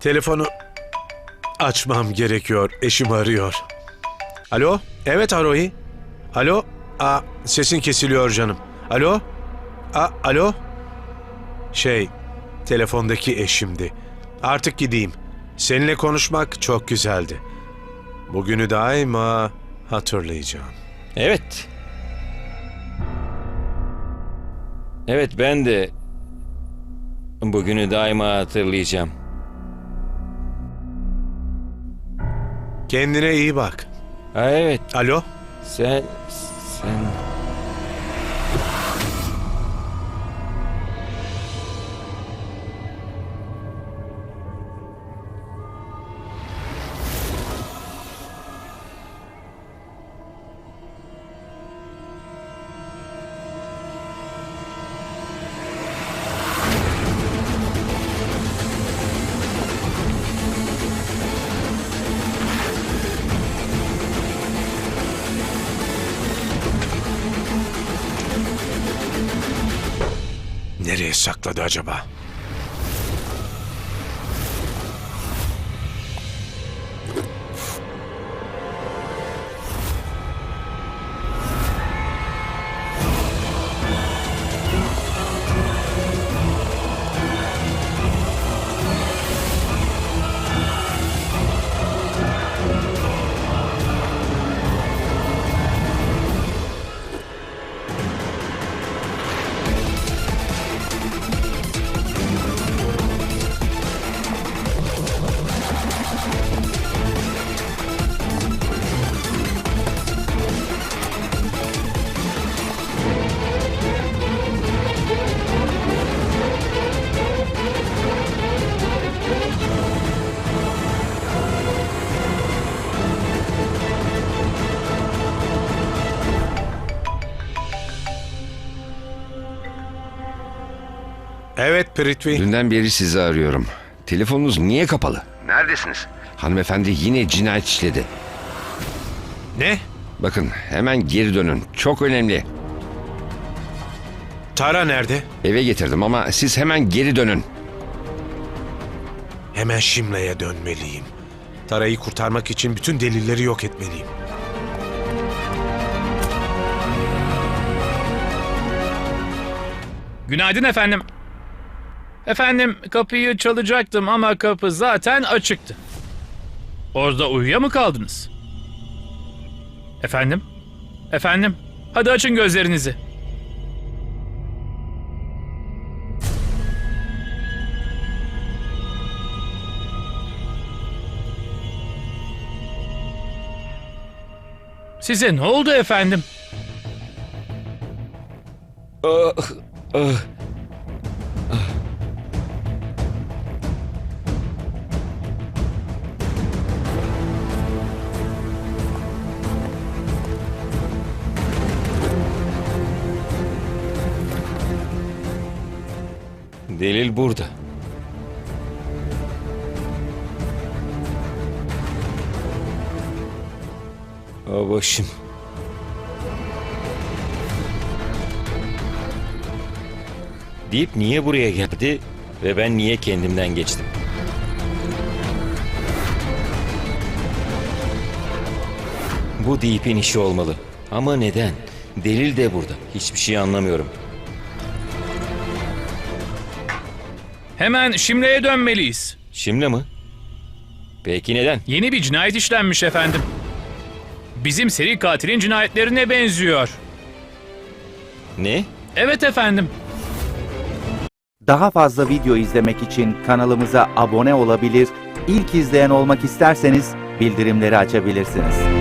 Telefonu açmam gerekiyor. Eşim arıyor. Alo? Evet Arohi. Alo? Aa, sesin kesiliyor canım. Alo? Aa, alo? Şey, telefondaki eşimdi. Artık gideyim. Seninle konuşmak çok güzeldi. Bugünü daima hatırlayacağım. Evet. Evet ben de bugünü daima hatırlayacağım. Kendine iyi bak. Ha, evet Alo? sen sen sakladı acaba? Evet Prithvi. Dünden beri sizi arıyorum. Telefonunuz niye kapalı? Neredesiniz? Hanımefendi yine cinayet işledi. Ne? Bakın hemen geri dönün. Çok önemli. Tara nerede? Eve getirdim ama siz hemen geri dönün. Hemen Şimla'ya dönmeliyim. Tara'yı kurtarmak için bütün delilleri yok etmeliyim. Günaydın efendim. Efendim kapıyı çalacaktım ama kapı zaten açıktı. Orada uyuya mı kaldınız? Efendim? Efendim? Hadi açın gözlerinizi. Size ne oldu efendim? Ah, ah. Delil burada. Aa, başım. deyip niye buraya geldi ve ben niye kendimden geçtim? Bu Deep'in işi olmalı. Ama neden? Delil de burada. Hiçbir şey anlamıyorum. Hemen Şimle'ye dönmeliyiz. Şimdi mi? Peki neden? Yeni bir cinayet işlenmiş efendim. Bizim seri katilin cinayetlerine benziyor. Ne? Evet efendim. Daha fazla video izlemek için kanalımıza abone olabilir, ilk izleyen olmak isterseniz bildirimleri açabilirsiniz.